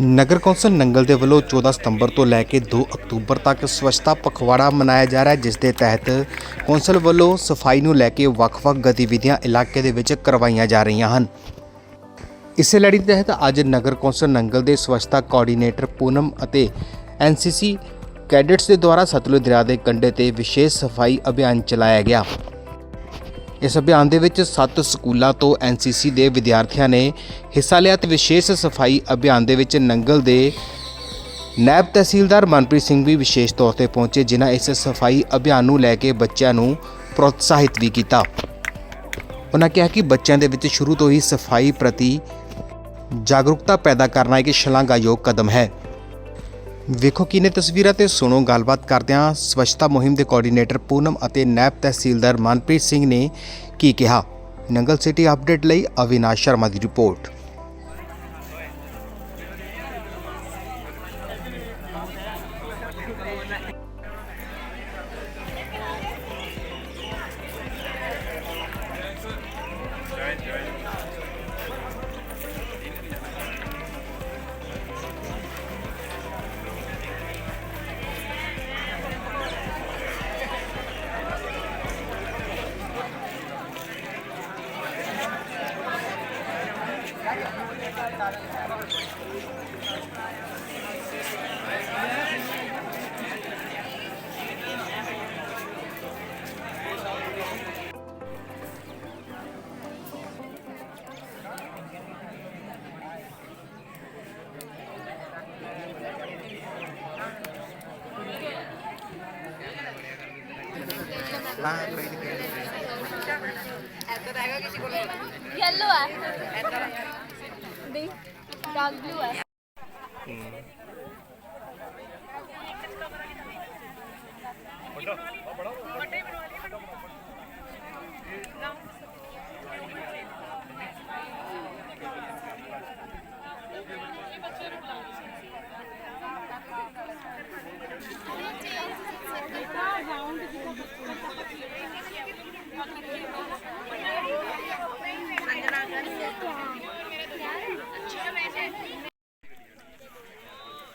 ਨਗਰ council Nangal ਦੇ ਵੱਲੋਂ 14 ਸਤੰਬਰ ਤੋਂ ਲੈ ਕੇ 2 ਅਕਤੂਬਰ ਤੱਕ ਸਵੱਛਤਾ ਪਖਵਾੜਾ ਮਨਾਇਆ ਜਾ ਰਿਹਾ ਹੈ ਜਿਸ ਦੇ ਤਹਿਤ ਕੌਂਸਲ ਵੱਲੋਂ ਸਫ਼ਾਈ ਨੂੰ ਲੈ ਕੇ ਵੱਖ-ਵੱਖ ਗਤੀਵਿਧੀਆਂ ਇਲਾਕੇ ਦੇ ਵਿੱਚ ਕਰਵਾਈਆਂ ਜਾ ਰਹੀਆਂ ਹਨ। ਇਸੇ ਲੜੀ ਤਹਿਤ ਅੱਜ ਨਗਰ ਕੌਂਸਲ ਨੰਗਲ ਦੇ ਸਵੱਛਤਾ ਕੋਆਰਡੀਨੇਟਰ ਪੂਨਮ ਅਤੇ ਐਨਸੀਸੀ ਕੈਡੇਟਸ ਦੇ ਦੁਆਰਾ ਸਤਲੁਜ ਦਰਿਆ ਦੇ ਕੰਢੇ ਤੇ ਵਿਸ਼ੇਸ਼ ਸਫ਼ਾਈ ਅਭਿਆਨ ਚਲਾਇਆ ਗਿਆ। ਇਸ ਅਭਿਆਨ ਦੇ ਵਿੱਚ 7 ਸਕੂਲਾਂ ਤੋਂ ਐਨਸੀਸੀ ਦੇ ਵਿਦਿਆਰਥੀਆਂ ਨੇ ਹਿੱਸਾ ਲਿਆ ਤੇ ਵਿਸ਼ੇਸ਼ ਸਫ਼ਾਈ ਅਭਿਆਨ ਦੇ ਵਿੱਚ ਨੰਗਲ ਦੇ ਨੈਬ ਤਹਿਸੀਲਦਾਰ ਮਨਪ੍ਰੀਤ ਸਿੰਘ ਵੀ ਵਿਸ਼ੇਸ਼ ਤੌਰ ਤੇ ਪਹੁੰਚੇ, ਜਿਨ੍ਹਾਂ ਇਸ ਸਫ਼ਾਈ ਅਭਿਆਨ ਨੂੰ ਲੈ ਕੇ ਬੱਚਿਆਂ ਨੂੰ ਪ੍ਰੋਤਸਾਹਿਤ ਵੀ ਕੀਤਾ। ਉਹਨਾਂ ਕਿਹਾ ਕਿ ਬੱਚਿਆਂ ਦੇ ਵਿੱਚ ਸ਼ੁਰੂ ਤੋਂ ਹੀ ਸਫ਼ਾਈ ਪ੍ਰਤੀ ਜਾਗਰੂਕਤਾ ਪੈਦਾ ਕਰਨਾ ਇੱਕ ਸ਼ਲਾਘਾਯੋਗ ਕਦਮ ਹੈ। ਵੇਖੋ ਕਿਨੇ ਤਸਵੀਰਾਂ ਤੇ ਸੁਣੋ ਗੱਲਬਾਤ ਕਰਦਿਆਂ ਸਵੱਛਤਾ ਮੁਹਿੰਮ ਦੇ ਕੋਆਰਡੀਨੇਟਰ ਪੂਨਮ ਅਤੇ ਨੈਬ ਤਹਿਸੀਲਦਾਰ ਮਨਪ੍ਰੀਤ ਸਿੰਘ ਨੇ ਕੀ ਕਿਹਾ। ਨੰਗਲ ਸਿਟੀ ਅਪਡੇਟ ਲਈ ਅਵਿਨਾਸ਼ ਸ਼ਰਮਾ ਦੀ ਰਿਪੋਰਟ। येलो है देख डार्क ब्लू है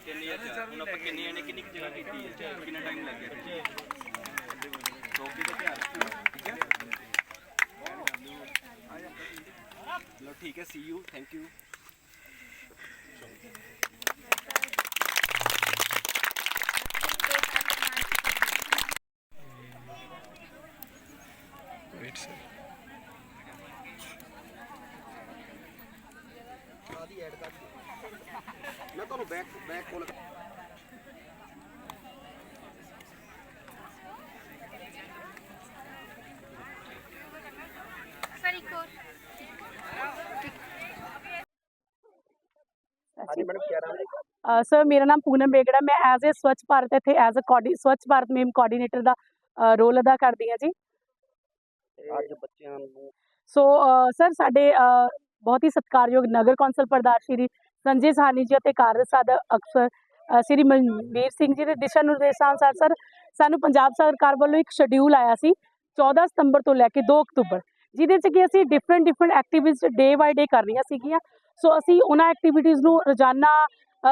ਕਿੰਨੀ ਅੱਛਾ ਹੁਣ ਆਪਾਂ ਕਿੰਨੀ ਨੇ ਕਿੰਨੀ ਜਗ੍ਹਾ ਕੀਤੀ ਹੈ ਕਿੰਨਾ ਟਾਈਮ ਲੱਗਿਆ ਟੋਪੀ ਦਾ ਧਿਆਨ ਠੀਕ ਹੈ ਲੋ ਠੀਕ ਹੈ see you thank you add ਕਰ ਮੈਂ ਤੁਹਾਨੂੰ ਬੈਕ ਬੈਕ ਕੋਲ ਹਾਂਜੀ ਮੈਡਮ ਕੀ ਨਾਮ ਹੈ? ਸਰ ਮੇਰਾ ਨਾਮ ਪੂਨਮ ਬੇਗੜਾ ਮੈਂ ਐਜ਼ ਅ ਸਵੱਛ ਭਾਰਤ ਇੱਥੇ ਐਜ਼ ਅ ਕੋਡੀ ਸਵੱਛ ਭਾਰਤ ਮੁਹਿੰਮ ਕੋਆਰਡੀਨੇਟਰ ਦਾ ਰੋਲ ਅਦਾ ਕਰਦੀ ਹਾਂ ਜੀ। ਅੱਜ ਬੱਚਿਆਂ ਨੂੰ ਸੋ ਸਰ ਸਾਡੇ ਬਹੁਤ ਹੀ ਸਤਿਕਾਰਯੋਗ ਨਗਰ ਕੌਂਸਲ ਪ੍ਰਧਾਨ ਸ਼੍ਰੀ ਸੰਜੇ ਸਾਹਨੀ ਜੀ ਅਤੇ ਕਾਰਜ ਸਾਧਕ ਅਕਸਰ ਸ਼੍ਰੀ ਮਨਵੀਰ ਸਿੰਘ ਜੀ ਦੇ ਦਿਸ਼ਾ ਨਿਰਦੇਸ਼ਾਂ ਅਨੁਸਾਰ ਸਰ, ਸਾਨੂੰ ਪੰਜਾਬ ਸਰਕਾਰ ਵੱਲੋਂ ਇੱਕ ਸ਼ਡਿਊਲ ਆਇਆ ਸੀ 14 ਸਤੰਬਰ ਤੋਂ ਲੈ ਕੇ 2 ਅਕਤੂਬਰ, ਜਿਹਦੇ 'ਚ ਕਿ ਅਸੀਂ different different activities day by day ਕਰਨੀਆਂ ਸੀਗੀਆਂ। ਸੋ ਅਸੀਂ ਉਹਨਾਂ ਐਕਟੀਵਿਟੀਜ਼ ਨੂੰ ਰੋਜ਼ਾਨਾ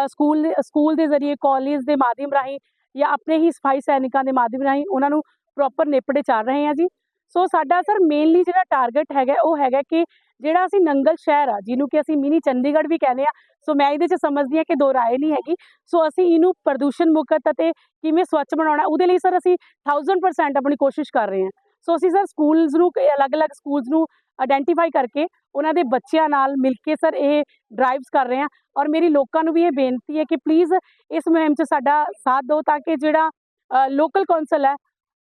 ਸਕੂਲ ਸਕੂਲ ਦੇ ਜ਼ਰੀਏ ਕਾਲਜ ਦੇ ਮਾਧਿਅਮ ਰਾਹੀਂ ਜਾਂ ਆਪਣੇ ਹੀ ਸਫ਼ਾਈ ਸੈਨਿਕਾਂ ਦੇ ਮਾਧਿਅਮ ਰਾਹੀਂ ਉਹਨਾਂ ਨੂੰ ਪ੍ਰੋਪਰ ਨੇਪੜੇ ਚੱਲ ਰਹੇ ਹਾਂ ਜੀ। ਸੋ ਸਾਡਾ ਸਰ ਮੇਨਲੀ ਜਿਹੜਾ ਟਾਰਗੇਟ ਹੈਗਾ ਉਹ ਹੈਗਾ ਕਿ ਜਿਹੜਾ ਅਸੀਂ ਨੰਗਲ ਸ਼ਹਿਰ ਆ, ਜਿਹਨੂੰ ਕਿ ਅਸੀਂ ਮਿਨੀ ਚੰਡੀਗੜ੍ਹ ਵੀ ਕਹਿੰਦੇ ਆ, ਸੋ ਮੈਂ ਇਹਦੇ 'ਚ ਸਮਝਦੀ ਹਾਂ ਕਿ ਦੋ ਰਾਏ ਨਹੀਂ ਹੈਗੀ। ਸੋ ਅਸੀਂ ਇਹਨੂੰ ਪ੍ਰਦੂਸ਼ਣ ਮੁਕਤ ਅਤੇ ਕਿਵੇਂ ਸਵੱਛ ਬਣਾਉਣਾ, ਉਹਦੇ ਲਈ ਸਰ ਅਸੀਂ 1000% ਆਪਣੀ ਕੋਸ਼ਿਸ਼ ਕਰ ਰਹੇ ਹਾਂ। ਸੋ ਅਸੀਂ ਸਰ ਸਕੂਲਸ ਨੂੰ ਅਲੱਗ-ਅਲੱਗ ਸਕੂਲਸ ਨੂੰ ਆਇਡੈਂਟੀਫਾਈ ਕਰਕੇ ਉਹਨਾਂ ਦੇ ਬੱਚਿਆਂ ਨਾਲ ਮਿਲ ਕੇ ਸਰ ਇਹ ਡਰਾਈਵਸ ਕਰ ਰਹੇ ਹਾਂ। ਔਰ ਮੇਰੀ ਲੋਕਾਂ ਨੂੰ ਵੀ ਇਹ ਬੇਨਤੀ ਹੈ ਕਿ ਪਲੀਜ਼ ਇਸ ਮੁਹਿੰਮ 'ਚ ਸਾਡਾ ਸਾਥ ਦਿਓ ਤਾਂ ਕਿ ਜਿਹੜਾ ਲੋਕਲ ਕੌਂਸਲ ਹੈ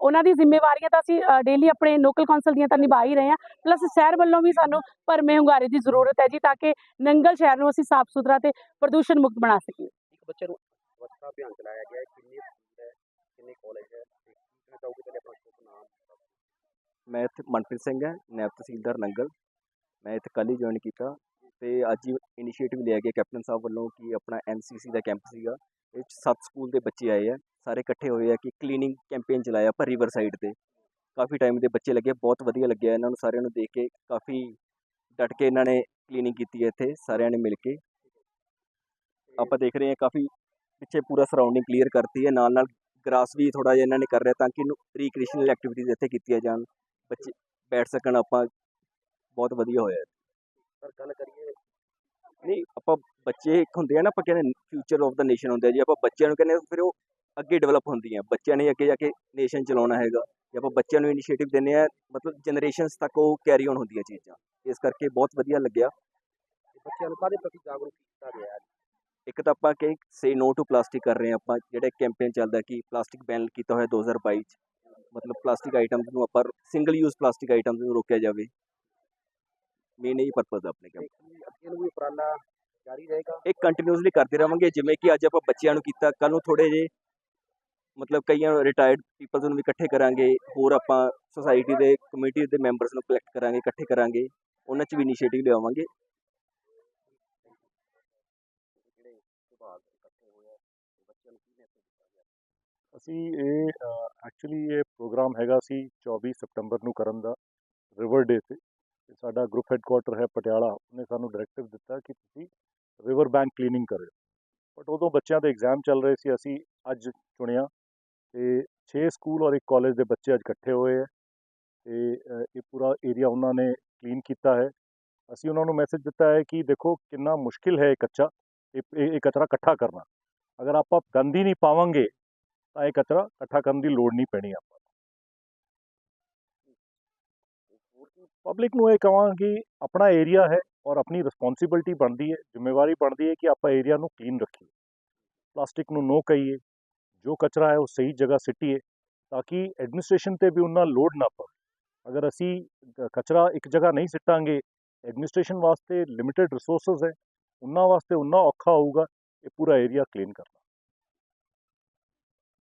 ਉਹਨਾਂ ਦੀ ਜ਼ਿੰਮੇਵਾਰੀਆਂ ਤਾਂ ਅਸੀਂ ਡੇਲੀ ਆਪਣੇ ਲੋਕਲ ਕੌਂਸਲ ਦੀਆਂ ਤਾਂ ਨਿਭਾ ਹੀ ਰਹੇ ਹਾਂ। ਪਲੱਸ ਸ਼ਹਿਰ ਵੱਲੋਂ ਵੀ ਸਾਨੂੰ ਭਰਮੇ ਹੁੰਗਾਰੇ ਦੀ ਜ਼ਰੂਰਤ ਹੈ ਜੀ ਤਾਂ ਕਿ ਨੰਗਲ ਸ਼ਹਿਰ ਨੂੰ ਅਸੀਂ ਸਾਫ਼ ਸੁਥਰਾ ਤੇ ਪ੍ਰਦੂਸ਼ਣ ਮੁਕਤ ਬਣਾ ਸਕੀਏ। ਇੱਕ ਬੱਚੇ ਨੂੰ ਸਵੱਛਤਾ ਅਭਿਆਨ ਚਲਾਇਆ ਗਿਆ ਹੈ ਕਿੰਨੇ ਸਕੂਲ ਹੈ ਕਿੰਨੇ ਕਾਲਜ ਹੈ ਤੇ ਕੀ ਕਹਿਣਾ ਚਾਹੋਗੇ ਪਹਿਲੇ ਆਪਣਾ ਸ਼ੁਭ ਨਾਮ ਮੈਂ ਇੱਥੇ ਮਨਪ੍ਰੀਤ ਸਿੰਘ ਹੈ ਨਾਇਬ ਤਹਿਸੀਲਦਾਰ ਨੰਗਲ। ਮੈਂ ਇੱਥੇ ਕੱਲ੍ਹ ਹੀ ਜੁਆਇਨ ਕੀਤਾ ਤੇ ਅੱਜ ਹੀ ਇਨੀਸ਼ੀਏਟਿਵ ਲਿਆ ਗਿਆ ਕੈਪਟਨ ਸਾਹਿਬ ਵੱਲੋਂ ਕਿ ਆਪਣਾ ਐਨਸੀਸੀ ਦਾ ਕੈਂਪ ਸੀਗਾ ਇਹ 'ਚ ਸੱਤ ਸਕੂਲ ਦੇ ਬੱਚੇ ਆਏ ਆ ਸਾਰੇ ਇਕੱਠੇ ਹੋਏ ਆ ਕਿ ਕਲੀਨਿੰਗ ਕੈਂਪੇਨ ਚਲਾਇਆ ਪਰ ਰਿਵਰ ਸਾਈਡ ਤੇ। ਕਾਫੀ ਟਾਈਮ ਦੇ ਬੱਚੇ ਲੱਗੇ ਬਹੁਤ ਵਧੀਆ ਲੱਗਿਆ ਇਹਨਾਂ ਨੂੰ ਸਾਰਿਆਂ ਨੂੰ ਦੇਖ ਕੇ ਕਾਫੀ ਡਟ ਕੇ ਇਹਨਾਂ ਨੇ ਕਲੀਨਿੰਗ ਕੀਤੀ ਹੈ ਇੱਥੇ ਸਾਰਿਆਂ ਨੇ ਮਿਲ ਕੇ। ਆਪਾਂ ਦੇਖ ਰਹੇ ਹਾਂ ਕਾਫੀ ਪਿੱਛੇ ਪੂਰਾ ਸਰਾਊਂਡਿੰਗ ਕਲੀਅਰ ਕਰਤੀ ਹੈ ਨਾਲ ਨਾਲ ਗ੍ਰਾਸ ਵੀ ਥੋੜਾ ਜਿਹਾ ਇਹਨਾਂ ਨੇ ਕਰ ਰਿਹਾ ਤਾਂ ਕਿ ਇਹਨੂੰ ਰੀਕ੍ਰੀਏਸ਼ਨਲ ਐਕਟੀਵਿਟੀਜ਼ ਇੱਥੇ ਕੀਤੀਆਂ ਜਾਣ ਬੱਚੇ ਬੈਠ ਸਕਣ ਆਪਾਂ ਬਹੁਤ ਵਧੀਆ ਹੋਇਆ ਪਰ ਗੱਲ ਕਰੀਏ ਨਹੀਂ ਆਪਾਂ ਬੱਚੇ ਇੱਕ ਹੁੰਦੇ ਆ ਨਾ ਆਪਾਂ ਕਹਿੰਦੇ ਫਿਊਚਰ ਆਫ ਦਾ ਨੇਸ਼ਨ ਹੁੰਦੇ ਆ ਜੀ ਆਪਾਂ ਬੱਚਿਆਂ ਨੂੰ ਕਹਿੰਦੇ ਆ, ਫਿਰ ਉਹ ਅੱਗੇ ਡਿਵੈਲਪ ਹੁੰਦੀਆਂ। ਬੱਚਿਆਂ ਨੇ ਅੱਗੇ ਜਾ ਕੇ ਨੇਸ਼ਨ ਚਲਾਉਣਾ ਹੈਗਾ। ਜੇ ਆਪਾਂ ਬੱਚਿਆਂ ਨੂੰ ਇਨੀਸ਼ੀਏਟਿਵ ਦਿੰਦੇ ਆ ਮਤਲਬ ਜਨਰੇਸ਼ਨਸ ਤੱਕ ਉਹ ਕੈਰੀ ਔਨ ਹੁੰਦੀਆਂ ਚੀਜ਼ਾਂ। ਇਸ ਕਰਕੇ ਬਹੁਤ ਵਧੀਆ ਲੱਗਿਆ। ਬੱਚਿਆਂ ਨੂੰ ਕਾਹਦੇ ਪ੍ਰਤੀ ਜਾਗਰੂਕ ਕੀਤਾ ਗਿਆ ਇੱਕ ਤਾਂ ਆਪਾਂ ਕਿ ਸੇ ਨੋ ਟੂ ਪਲਾਸਟਿਕ ਕਰ ਰਹੇ ਹਾਂ ਆਪਾਂ। ਜਿਹੜਾ ਕੈਂਪੇਨ ਚੱਲਦਾ ਕਿ ਪਲਾਸਟਿਕ ਬੈਨ ਕੀਤਾ ਹੋਇਆ 2022 ਚ। ਮਤਲਬ ਪਲਾਸਟਿਕ ਆਈਟਮਸ ਨੂੰ ਆਪਾਂ ਸਿੰਗਲ ਯੂਜ਼ ਪਲਾਸਟਿਕ ਆਈਟਮਸ ਨੂੰ ਰੋਕਿਆ ਜਾਵੇ। ਮੇਨ ਇਹ ਪਰਪਸ ਆਪਣੇ ਕੈਂਪ ਅੱਗੇ ਨੂੰ ਵੀ ਉਪਰਾਲਾ ਜਾਰੀ ਰਹੇਗਾ। ਇਹ ਕੰਟੀਨਿਊਸਲੀ ਕਰਦੇ ਰਵਾਂਗੇ। ਜਿਵੇਂ ਕਿ ਅੱਜ ਆਪਾਂ ਬੱਚਿਆਂ ਨੂੰ ਕੀਤਾ। ਕੱਲ ਨੂੰ ਥੋੜੇ ਜੇ ਮਤਲਬ ਕਈਆਂ ਰਿਟਾਇਰਡ ਪੀਪਲਸ ਨੂੰ ਵੀ ਇਕੱਠੇ ਕਰਾਂਗੇ, ਹੋਰ ਆਪਾਂ ਸੋਸਾਇਟੀ ਦੇ ਕਮੇਟੀ ਦੇ ਮੈਂਬਰਸ ਨੂੰ ਕਲੈਕਟ ਕਰਾਂਗੇ, ਇਕੱਠੇ ਕਰਾਂਗੇ, ਉਹਨਾਂ 'ਚ ਵੀ ਇਨੀਸ਼ੀਏਟਿਵ ਲਿਆਵਾਂਗੇ। ਅਸੀਂ ਇਹ ਐਕਚੁਅਲੀ ਇਹ ਪ੍ਰੋਗਰਾਮ ਹੈਗਾ ਸੀ 24 ਸਤੰਬਰ ਨੂੰ ਕਰਨ ਦਾ ਰਿਵਰ ਡੇ ਤੇ। ਤੇ ਸਾਡਾ ਗਰੁੱਪ ਹੈੱਡਕੁਆਟਰ ਹੈ ਪਟਿਆਲਾ, ਉਹਨੇ ਸਾਨੂੰ ਡਾਇਰੈਕਟਿਵ ਦਿੱਤਾ ਕਿ ਤੁਸੀਂ ਰਿਵਰ ਬੈਂਕ ਕਲੀਨਿੰਗ ਕਰਿਓ। ਬਟ ਉਦੋਂ ਬੱਚਿਆਂ ਦੇ ਐਗਜ਼ਾਮ ਚੱਲ ਰਹੇ ਸੀ, ਅਸੀਂ ਅੱਜ ਚੁਣਿਆ। ਤੇ 6 ਸਕੂਲ ਔਰ ਇੱਕ ਕਾਲਜ ਦੇ ਬੱਚੇ ਅੱਜ ਇਕੱਠੇ ਹੋਏ ਹੈ ਤੇ ਇਹ ਪੂਰਾ ਏਰੀਆ ਉਹਨਾਂ ਨੇ ਕਲੀਨ ਕੀਤਾ ਹੈ। ਅਸੀਂ ਉਹਨਾਂ ਨੂੰ ਮੈਸੇਜ ਦਿੱਤਾ ਹੈ ਕਿ ਦੇਖੋ ਕਿੰਨਾ ਮੁਸ਼ਕਿਲ ਹੈ ਇਹ ਕੱਚਾ, ਇਹ ਇਹ ਕਚਰਾ ਇਕੱਠਾ ਕਰਨਾ। ਅਗਰ ਆਪਾਂ ਗੰਦ ਹੀ ਨਹੀਂ ਪਾਵਾਂਗੇ, ਤਾਂ ਇਹ ਕਚਰਾ ਇਕੱਠਾ ਕਰਨ ਦੀ ਲੋੜ ਨਹੀਂ ਪੈਣੀ ਆਪਾਂ ਪਬਲਿਕ ਨੂੰ ਇਹ ਕਹਾਂਗੇ ਆਪਣਾ ਏਰੀਆ ਹੈ ਔਰ ਆਪਣੀ ਰਿਸਪੌਂਸਿਬਿਲਟੀ ਬਣਦੀ ਹੈ, ਜ਼ਿੰਮੇਵਾਰੀ ਬਣਦੀ ਹੈ ਕਿ ਆਪਾਂ ਏਰੀਆ ਨੂੰ ਕਲੀਨ ਰੱਖੀਏ। ਪਲਾਸਟਿਕ ਨੂੰ ਨੋ ਕਹੀਏ। ਜੋ ਕਚਰਾ ਹੈ ਉਹ ਸਹੀ ਜਗ੍ਹਾ ਸਿੱਟੀਏ ਤਾਂ ਕਿ ਐਡਮਿਨਿਸਟ੍ਰੇਸ਼ਨ ਤੇ ਵੀ ਉਹਨਾਂ ਲੋਡ ਨਾ ਪਵੇ। ਅਗਰ ਅਸੀਂ ਕਚਰਾ ਇੱਕ ਜਗ੍ਹਾ ਨਹੀਂ ਸਿੱਟਾਂਗੇ ਐਡਮਿਨਿਸਟ੍ਰੇਸ਼ਨ ਵਾਸਤੇ ਲਿਮਿਟਿਡ ਰਿਸੋਰਸਸ ਹੈ, ਉਹਨਾਂ ਵਾਸਤੇ ਉਨਾ ਔਖਾ ਹੋਊਗਾ, ਇਹ ਪੂਰਾ ਏਰੀਆ ਕਲੀਨ ਕਰਨਾ।